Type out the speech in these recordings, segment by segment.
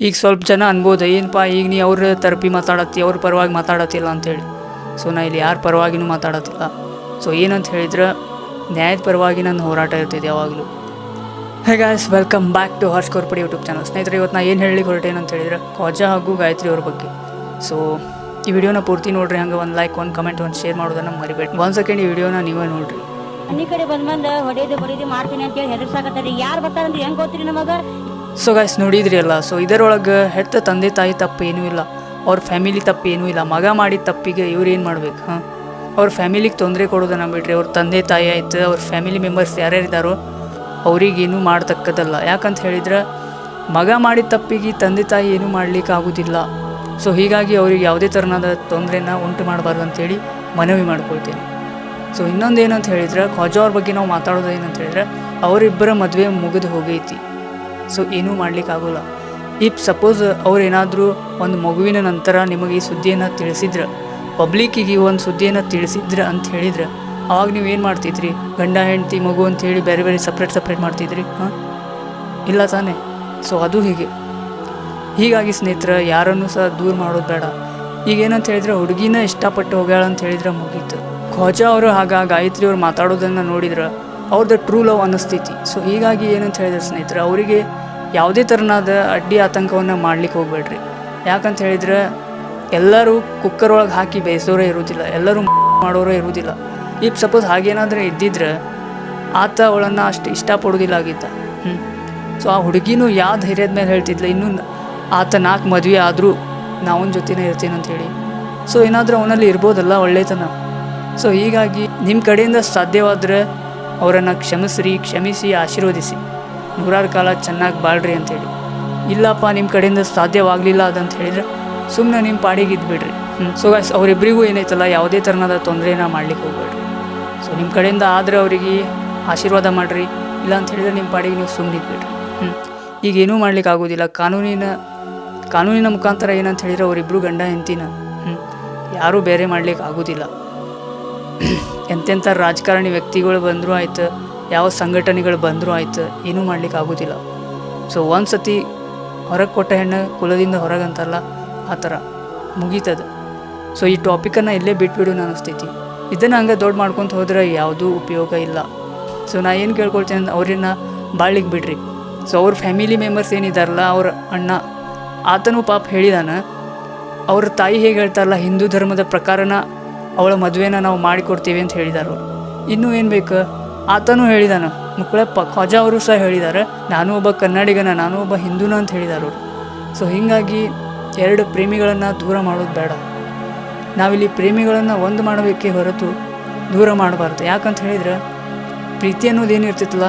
ಈಗ ಸ್ವಲ್ಪ ಜನ ಅನ್ಬೋದು ಏನಪ್ಪ ಈಗ ನೀ ಅವ್ರ ತರಪಿ ಮಾತಾಡತ್ತಿ, ಅವ್ರ ಪರವಾಗಿ ಮಾತಾಡತ್ತಿಲ್ಲ ಅಂತೇಳಿ ಸೊ, ನಾ ಇಲ್ಲಿ ಯಾರ ಪರವಾಗಿನೂ ಮಾತಾಡತ್ತಿಲ್ಲ. ಸೊ, ಏನಂತ ಹೇಳಿದ್ರೆ, ನ್ಯಾಯದ ಪರವಾಗಿ ನನ್ನ ಹೋರಾಟ ಇರ್ತಿದೆ ಯಾವಾಗಲೂ. Hey guys welcome back to Harsh Korpadi YouTube channel ಸ್ನೇಹಿತರೆ, ಇವತ್ತು ನಾ ಏನು ಹೇಳಿ ಹೊರಟೇನಂತ ಹೇಳಿದ್ರೆ ಖ್ವಾಜಾ ಹಾಗೂ ಗಾಯತ್ರಿ ಅವ್ರ ಬಗ್ಗೆ. ಸೊ ಈ ವಿಡಿಯೋನ ಪೂರ್ತಿ ನೋಡ್ರಿ, ಹಂಗೆ ಒಂದು ಲೈಕ್ ಒಂದು ಕಮೆಂಟ್ ಒಂದು ಶೇರ್ ಮಾಡೋದನ್ನ ಮರಿಬೇಡಿ. ಒಂದು ಸೆಕೆಂಡ್ ಈ ವಿಡಿಯೋನ ನೀವೇ ನೋಡ್ರಿ. ಅನ್ನಿ ಕಡೆ ಬಂದ್ ಬಂದ ಹೊಡೆದು ಬಡಿದು ಮಾಡ್ತೀನಿ ಅಂತೇಳಿ ಹೆದರ್ಸಾಕತ್ತಾರ ಯಾರು ಬರ್ತಾರಂದ್ರೆ, ಹೆಂಗೆ ಗೊತ್ತಿರಿ ನಮಗ? ಸೊ ಗಾಯ್ಸ್ ನೋಡಿದ್ರಿ ಅಲ್ಲ? ಸೊ ಇದರೊಳಗೆ ಹೆತ್ತ ತಂದೆ ತಾಯಿ ತಪ್ಪು ಏನೂ ಇಲ್ಲ. ಅವ್ರ ಫ್ಯಾಮಿಲಿ ತಪ್ಪು ಏನೂ ಇಲ್ಲ. ಮಗ ಮಾಡಿದ ತಪ್ಪಿಗೆ ಇವ್ರು ಏನು ಮಾಡ್ಬೇಕು, ಹಾಂ? ಅವ್ರ ಫ್ಯಾಮಿಲಿಗೆ ತೊಂದರೆ ಕೊಡೋದನ್ನ ಬಿಡ್ರಿ ಅವ್ರ ತಂದೆ ತಾಯಿ ಆಯ್ತು, ಅವ್ರ ಫ್ಯಾಮಿಲಿ ಮೆಂಬರ್ಸ್ ಯಾರ್ಯಾರಿದ್ದಾರೋ ಅವ್ರಿಗೇನು ಮಾಡ್ತಕ್ಕದಲ್ಲ ಯಾಕಂತ ಹೇಳಿದ್ರೆ, ಮಗ ಮಾಡಿದ ತಪ್ಪಿಗೆ ತಂದೆ ತಾಯಿ ಏನೂ ಮಾಡ್ಲಿಕ್ಕೆ ಆಗೋದಿಲ್ಲ. ಸೊ ಹೀಗಾಗಿ ಅವ್ರಿಗೆ ಯಾವುದೇ ಥರನಾದ ತೊಂದರೆನ ಉಂಟು ಮಾಡಬಾರ್ದು ಅಂತೇಳಿ ಮನವಿ ಮಾಡ್ಕೊಳ್ತೀನಿ. ಸೊ ಇನ್ನೊಂದು ಏನಂತ ಹೇಳಿದ್ರೆ ಖ್ವಾಜಾ ಅವ್ರ ಬಗ್ಗೆ ನಾವು ಮಾತಾಡೋದು ಏನಂತ ಹೇಳಿದ್ರೆ, ಅವರಿಬ್ಬರ ಮದುವೆ ಮುಗಿದು ಹೋಗೈತಿ. ಸೊ ಏನೂ ಮಾಡ್ಲಿಕ್ಕೆ ಆಗೋಲ್ಲ. ಇಫ್ ಸಪೋಸ್ ಅವರೇನಾದರೂ ಒಂದು ಮಗುವಿನ ನಂತರ ನಿಮಗೆ ಈ ಸುದ್ದಿಯನ್ನು ತಿಳಿಸಿದ್ರೆ, ಪಬ್ಲಿಕ್ಕಿಗೆ ಒಂದು ಸುದ್ದಿಯನ್ನು ತಿಳಿಸಿದ್ರೆ ಅಂತ ಹೇಳಿದ್ರೆ, ಆವಾಗ ನೀವು ಏನು ಮಾಡ್ತಿದ್ರಿ? ಗಂಡ, ಹೆಂಡತಿ, ಮಗು ಅಂತ ಹೇಳಿ ಬೇರೆ ಬೇರೆ ಸಪ್ರೇಟ್ ಸಪ್ರೇಟ್ ಮಾಡ್ತಿದ್ರಿ, ಹಾಂ? ಇಲ್ಲ ತಾನೇ. ಸೊ ಅದು ಹೀಗೆ. ಹೀಗಾಗಿ ಸ್ನೇಹಿತರ, ಯಾರನ್ನೂ ಸಹ ದೂರ ಮಾಡೋದು ಬೇಡ. ಈಗ ಏನಂತ ಹೇಳಿದ್ರೆ, ಹುಡುಗಿನ ಇಷ್ಟಪಟ್ಟು ಹೋಗ್ಯಾಳ ಅಂತ ಹೇಳಿದ್ರೆ ಮುಗೀತು. ಖ್ವಾಜಾ ಅವರು ಆಗ ಗಾಯತ್ರಿ ಅವ್ರು ಮಾತಾಡೋದನ್ನು ನೋಡಿದ್ರೆ ಅವ್ರದ್ದು ಟ್ರೂ ಲವ್ ಅನ್ನಿಸ್ತೈತಿ. ಸೊ ಹೀಗಾಗಿ ಏನಂತ ಹೇಳಿದ್ರೆ ಸ್ನೇಹಿತರೆ, ಅವರಿಗೆ ಯಾವುದೇ ಥರನಾದ ಅಡ್ಡಿ ಆತಂಕವನ್ನು ಮಾಡ್ಲಿಕ್ಕೆ ಹೋಗ್ಬೇಡ್ರಿ. ಯಾಕಂತ ಹೇಳಿದ್ರೆ, ಎಲ್ಲರೂ ಕುಕ್ಕರ್ ಒಳಗೆ ಹಾಕಿ ಬೇಯಿಸೋರೇ ಇರುವುದಿಲ್ಲ ಎಲ್ಲರೂ ಮಾಡೋರೇ ಇರುವುದಿಲ್ಲ ಈಗ ಸಪೋಸ್ ಹಾಗೇನಾದರೂ ಇದ್ದಿದ್ರೆ, ಆತ ಅವಳನ್ನು ಅಷ್ಟು ಇಷ್ಟಪಡೋದಿಲ್ಲ ಆಗಿದ್ದ. ಹ್ಞೂ ಸೊ ಆ ಹುಡುಗಿನೂ ಯಾವ ಧೈರ್ಯದ ಮೇಲೆ ಹೇಳ್ತಿದ್ಲ, ಇನ್ನೂ ಆತ ನಾಲ್ಕು ಮದುವೆ ಆದರೂ ನಾವನ ಜೊತೆನೇ ಇರ್ತೀನಿ ಹೇಳಿ. ಸೊ ಏನಾದರೂ ಅವನಲ್ಲಿ ಇರ್ಬೋದಲ್ಲ ಒಳ್ಳೆಯತನ ಸೊ ಹೀಗಾಗಿ ನಿಮ್ಮ ಕಡೆಯಿಂದ ಸಾಧ್ಯವಾದರೆ ಅವರನ್ನು ಕ್ಷಮಿಸ್ರಿ, ಕ್ಷಮಿಸಿ, ಆಶೀರ್ವದಿಸಿ. ನೂರಾರು ಕಾಲ ಚೆನ್ನಾಗಿ ಬಾಳ್ರಿ ಅಂತೇಳಿ ಇಲ್ಲಪ್ಪ ನಿಮ್ಮ ಕಡೆಯಿಂದ ಸಾಧ್ಯವಾಗಲಿಲ್ಲ ಅದಂತ ಹೇಳಿದ್ರೆ ಸುಮ್ಮನೆ ನಿಮ್ಮ ಪಾಡಿಗೆ ಇದ್ಬಿಡ್ರಿ. ಸೊ ಗಾಯ್ಸ್ ಅವರಿಬ್ಬರಿಗೂ ಏನೈತಲ್ಲ ಯಾವುದೇ ಥರನಾದ ತೊಂದರೆನ ಮಾಡ್ಲಿಕ್ಕೆ ಹೋಗ್ಬೇಡ್ರಿ. ಸೊ ನಿಮ್ಮ ಕಡೆಯಿಂದ ಆದರೆ ಅವರಿಗೆ ಆಶೀರ್ವಾದ ಮಾಡಿರಿ, ಇಲ್ಲ ಅಂತ ಹೇಳಿದ್ರೆ ನಿಮ್ಮ ಪಾಡಿಗೆ ನೀವು ಸುಮ್ಮನೆ ಇದ್ಬಿಡ್ರಿ. ಹ್ಞೂ ಈಗ ಏನೂ ಮಾಡ್ಲಿಕ್ಕೆ ಆಗೋದಿಲ್ಲ. ಕಾನೂನಿನ ಕಾನೂನಿನ ಮುಖಾಂತರ ಏನಂತ ಹೇಳಿದ್ರೆ ಅವರಿಬ್ಬರು ಗಂಡ ಹೆಂಡತಿನ ಹ್ಞೂ ಯಾರೂ ಬೇರೆ ಮಾಡ್ಲಿಕ್ಕೆ ಆಗೋದಿಲ್ಲ. ಎಂತೆಂಥ ರಾಜಕಾರಣಿ ವ್ಯಕ್ತಿಗಳು ಬಂದರೂ ಆಯ್ತು, ಯಾವ ಸಂಘಟನೆಗಳು ಬಂದರೂ ಆಯ್ತು, ಏನೂ ಮಾಡ್ಲಿಕ್ಕೆ ಆಗೋದಿಲ್ಲ. ಸೊ ಒಂದು ಸತಿ ಹೊರಗೆ ಕೊಟ್ಟ ಹೆಣ್ಣು ಕುಲದಿಂದ ಹೊರಗಂತಲ್ಲ, ಆ ಥರ ಮುಗೀತದೆ. ಸೊ ಈ ಟಾಪಿಕನ್ನು ಇಲ್ಲೇ ಬಿಟ್ಬಿಡು ಅನಿಸ್ತೈತಿ ಇದನ್ನು ಹಂಗೆ ದೊಡ್ಡ ಮಾಡ್ಕೊತ ಹೋದ್ರೆ ಯಾವುದೂ ಉಪಯೋಗ ಇಲ್ಲ. ಸೊ ನಾ ಏನು ಕೇಳ್ಕೊಳ್ತೀನಿ ಅಂದ್ರೆ ಅವ್ರನ್ನ ಬಾಳ್ಲಿಕ್ಕೆ ಬಿಡ್ರಿ. ಸೊ ಅವ್ರ ಫ್ಯಾಮಿಲಿ ಮೆಂಬರ್ಸ್ ಏನಿದಾರಲ್ಲ, ಅವ್ರ ಅಣ್ಣ, ಆತನೂ ಪಾಪ ಹೇಳಿದಾನೆ. ಅವ್ರ ತಾಯಿ ಹೇಗೆ ಹೇಳ್ತಾರಲ್ಲ, ಹಿಂದೂ ಧರ್ಮದ ಪ್ರಕಾರನ ಅವಳ ಮದುವೆನ ನಾವು ಮಾಡಿಕೊಡ್ತೀವಿ ಅಂತ ಹೇಳಿದಾರು. ಇನ್ನೂ ಏನು ಬೇಕು? ಆತನೂ ಹೇಳಿದಾನ. ಮುಕ್ಕಳಪ್ಪ ಖ್ವಾಜಾ ಅವರು ಸಹ ಹೇಳಿದ್ದಾರೆ ನಾನು ಒಬ್ಬ ಕನ್ನಡಿಗನ, ನಾನು ಒಬ್ಬ ಹಿಂದೂನ ಅಂತ ಹೇಳಿದಾರು. ಸೊ ಹೀಗಾಗಿ ಎರಡು ಪ್ರೇಮಿಗಳನ್ನು ದೂರ ಮಾಡೋದು ಬೇಡ. ನಾವಿಲ್ಲಿ ಪ್ರೇಮಿಗಳನ್ನು ಒಂದು ಮಾಡಬೇಕೇ ಹೊರತು ದೂರ ಮಾಡಬಾರ್ದು. ಯಾಕಂತ ಹೇಳಿದ್ರೆ ಪ್ರೀತಿ ಅನ್ನೋದು ಏನು ಇರ್ತೈತಲ್ಲ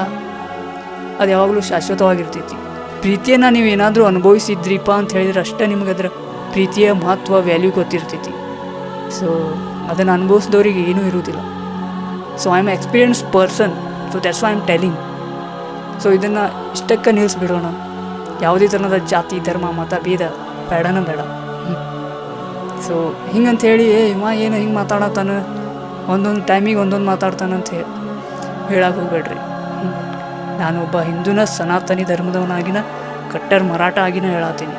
ಅದು ಯಾವಾಗಲೂ ಶಾಶ್ವತವಾಗಿರ್ತೈತಿ. ಪ್ರೀತಿಯನ್ನು ನೀವು ಏನಾದರೂ ಅನುಭವಿಸಿದ್ರಿಪ್ಪ ಅಂತ ಹೇಳಿದ್ರೆ ಅಷ್ಟೇ ನಿಮಗೆ ಅದರ ಪ್ರೀತಿಯ ಮಹತ್ವ ವ್ಯಾಲ್ಯೂ ಗೊತ್ತಿರ್ತೈತಿ. ಸೊ ಅದನ್ನು ಅನುಭವಿಸಿದವರಿಗೆ ಏನೂ ಇರುವುದಿಲ್ಲ. So I am experience person so that's I am telling so ಇದನ್ನು ಇಷ್ಟಕ್ಕೆ ನಿಲ್ಲಿಸ್ಬಿಡೋಣ ಯಾವುದೇ ಥರದ ಜಾತಿ, ಧರ್ಮ, ಮತ, ಭೇದ, ಬೇಡನ ಬೇಡ. ಸೊ ಹಿಂಗಂತ ಹೇಳಿ, ಏ ಏನು ಹಿಂಗೆ ಮಾತಾಡತಾನೆ ಒಂದೊಂದು ಟೈಮಿಗೆ ಒಂದೊಂದು ಮಾತಾಡ್ತಾನಂತ ಹೇಳಿ ಹೇಳಕ್ಕೆ ಹೋಗ್ಬೇಡ್ರಿ. ಒಬ್ಬ ಹಿಂದೂನ, ಸನಾತನಿ ಧರ್ಮದವನಾಗಿನ, ಕಟ್ಟರ್ ಮರಾಠ ಆಗಿನ ಹೇಳತ್ತೀನಿ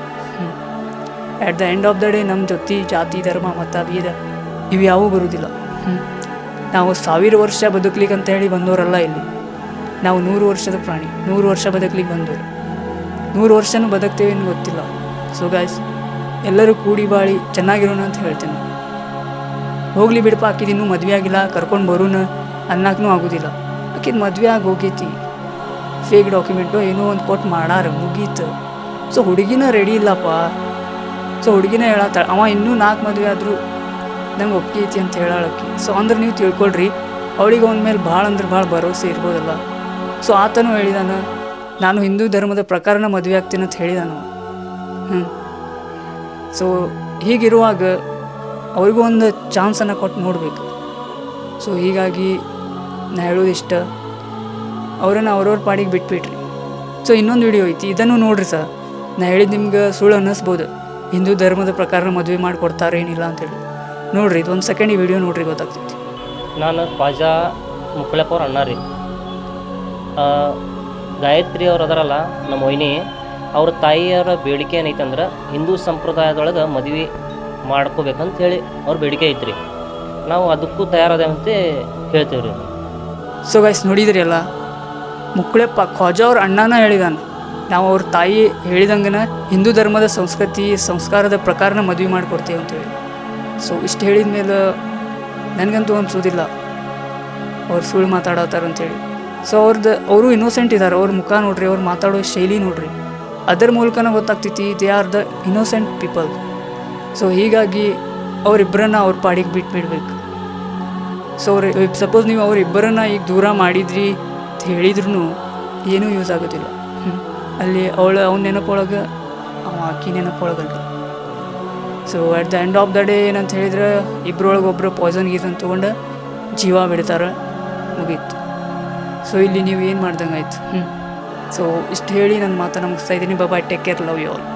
at the end of the day ನಮ್ಮ ಜೊತೆ ಜಾತಿ, ಧರ್ಮ, ಮತ, ಭೇದ ಇವು ಯಾವೂ ಬರುವುದಿಲ್ಲ. ನಾವು ಸಾವಿರ ವರ್ಷ ಬದುಕಲಿಕ್ಕೆ ಅಂತ ಹೇಳಿ ಬಂದವರಲ್ಲ ಇಲ್ಲಿ. ನಾವು ನೂರು ವರ್ಷದ ಪ್ರಾಣಿ, ನೂರು ವರ್ಷ ಬದುಕಲಿಕ್ಕೆ ಬಂದವರು. ನೂರು ವರ್ಷನೂ ಬದುಕ್ತೇವೆ ಗೊತ್ತಿಲ್ಲ. ಸೊ ಗಾಯ್ಸ್ ಎಲ್ಲರೂ ಕೂಡಿ ಬಾಳಿ ಚೆನ್ನಾಗಿರೋಣ ಅಂತ ಹೇಳ್ತೇನೆ. ಹೋಗ್ಲಿ ಬಿಡಪ್ಪ, ಆಕಿದ ಮದುವೆ ಆಗಿಲ್ಲ, ಕರ್ಕೊಂಡು ಬರೋಣ ಅನ್ನಕ್ಕೂ ಆಗೋದಿಲ್ಲ. ಆಕಿದ ಮದುವೆ ಆಗಿ ಹೋಗೈತಿ. ಫೇಕ್ ಡಾಕ್ಯುಮೆಂಟು ಏನೋ ಒಂದು ಕೊಟ್ಟು ಮಾಡಾರ, ಮುಗೀತು. ಸೊ ಹುಡುಗಿನ ರೆಡಿ ಇಲ್ಲಪ್ಪ. ಸೊ ಹುಡುಗಿನ ಹೇಳತ್ತಾಳೆ, ಅವ ಇನ್ನೂ ನಾಲ್ಕು ಮದುವೆ ಆದರೂ ನಂಗೆ ಒಪ್ಪಿಗೆ ಐತಿ ಅಂತ ಹೇಳಾಳಕ್ಕಿ. ಸೊ ಅಂದ್ರೆ ನೀವು ತಿಳ್ಕೊಳ್ರಿ, ಅವಳಿಗೆ ಅವನ ಮೇಲೆ ಭಾಳ ಅಂದ್ರೆ ಭಾಳ ಭರವಸೆ ಇರ್ಬೋದಲ್ಲ. ಸೊ ಆತನೂ ಹೇಳಿದಾನ, ನಾನು ಹಿಂದೂ ಧರ್ಮದ ಪ್ರಕಾರನ ಮದುವೆ ಆಗ್ತೀನಿ ಅಂತ ಹೇಳಿದಾನು. ಹ್ಞೂ ಸೊ ಹೀಗಿರುವಾಗ ಅವ್ರಿಗೂ ಒಂದು ಚಾನ್ಸನ್ನು ಕೊಟ್ಟು ನೋಡಬೇಕು. ಸೊ ಹೀಗಾಗಿ ನಾ ಹೇಳೋದಿಷ್ಟ ಅವರನ್ನು ಅವ್ರವ್ರ ಪಾಡಿಗೆ ಬಿಟ್ಬಿಟ್ರಿ. ಸೊ ಇನ್ನೊಂದು ವಿಡಿಯೋ ಐತಿ, ಇದನ್ನು ನೋಡ್ರಿ ಸರ್. ನಾ ಹೇಳಿದ್ದು ನಿಮ್ಗೆ ಸುಳ್ಳು ಅನ್ನಿಸ್ಬೋದು. ಹಿಂದೂ ಧರ್ಮದ ಪ್ರಕಾರ ಮದುವೆ ಮಾಡಿಕೊಡ್ತಾರೇನಿಲ್ಲ ಅಂತೇಳಿ. ನೋಡ್ರಿ ಇದು ಒಂದು ಸೆಕೆಂಡ್ ಈ ವಿಡಿಯೋ ನೋಡ್ರಿ ಗೊತ್ತಾಗ್ತೈತಿ. ನಾನು ಖ್ವಾಜಾ ಮುಕ್ಕಳಪ್ಪ ಅವ್ರ ಅಣ್ಣ ರೀ. ಗಾಯತ್ರಿ ಅವ್ರು ಅದರಲ್ಲ ನಮ್ಮ ಮೊಯ್ನಿ ಅವ್ರ ತಾಯಿಯವರ ಬೇಡಿಕೆ ಏನೈತೆ ಅಂದ್ರೆ ಹಿಂದೂ ಸಂಪ್ರದಾಯದೊಳಗೆ ಮದುವೆ ಮಾಡ್ಕೋಬೇಕಂತ ಹೇಳಿ ಅವ್ರ ಬೇಡಿಕೆ ಐತ್ರಿ. ನಾವು ಅದಕ್ಕೂ ಅಂತ ಹೇಳ್ತೀವಿ ರೀ. ಸೊ ಗೈಸ್ ನೋಡಿದ್ರಿ ಅಲ್ಲ ಮುಕ್ಕಳಪ್ಪ ಖ್ವಾಜಾ ಅವ್ರ ಅಣ್ಣನ ಹೇಳಿದಾನೆ. ನಾವು ಅವ್ರ ತಾಯಿ ಹೇಳಿದಂಗನ ಹಿಂದೂ ಧರ್ಮದ ಸಂಸ್ಕೃತಿ ಸಂಸ್ಕಾರದ ಪ್ರಕಾರನ ಮದುವೆ ಮಾಡಿಕೊಡ್ತೀವಿ ಅಂತೇಳಿ. ಸೊ ಇಷ್ಟು ಹೇಳಿದ ಮೇಲೆ ನನಗಂತೂ ಅನ್ಸೋದಿಲ್ಲ. ಅವ್ರು ಸುಳ್ಳು ಮಾತಾಡತ್ತಾರ ಅಂತೇಳಿ. ಸೊ ಅವ್ರದ್ದು ಅವರು ಇನ್ನೋಸೆಂಟ್ ಇದ್ದಾರೆ ಅವ್ರ ಮುಖ ನೋಡ್ರಿ, ಅವ್ರು ಮಾತಾಡೋ ಶೈಲಿ ನೋಡ್ರಿ. ಅದರ ಮೂಲಕನೇ ಗೊತ್ತಾಗ್ತೈತಿ they are the innocent people so ಹೀಗಾಗಿ ಅವರಿಬ್ಬರನ್ನ ಅವ್ರ ಪಾಡಿಗೆ ಬಿಟ್ಬಿಡ್ಬೇಕು ಸೊ ಅವ್ರ ಸಪೋಸ್ ನೀವು ಅವರಿಬ್ಬರನ್ನ ಈಗ ದೂರ ಮಾಡಿದ್ರಿ ಅಂತ ಹೇಳಿದ್ರು ಏನೂ ಯೂಸ್ ಆಗೋದಿಲ್ಲ. ಅಲ್ಲಿ ಅವಳು, ಅವ್ನ ನೆನಪೊಳಗೆ ಅವ ಆಕಿ ನೆನಪೊಳಗಲ್ರಿ so at the end of the day ಏನಂತ ಹೇಳಿದ್ರೆ ಇಬ್ಬರೊಳಗೆ ಒಬ್ಬರು ಪಾಯ್ಸನ್ ಗೀಸನ್ ತೊಗೊಂಡು ಜೀವ ಬಿಡ್ತಾರೆ ಮುಗೀತು. ಸೊ ಇಲ್ಲಿ ನೀವು ಏನು ಮಾಡ್ದಂಗೆ ಆಯ್ತು ಹ್ಞೂ ಸೊ ಇಷ್ಟು ಹೇಳಿ ನನ್ನ ಮಾತನ್ನು ಮುಗಿಸ್ತಾ ಇದ್ದೀನಿ. ಬಾಬಾ take care love you all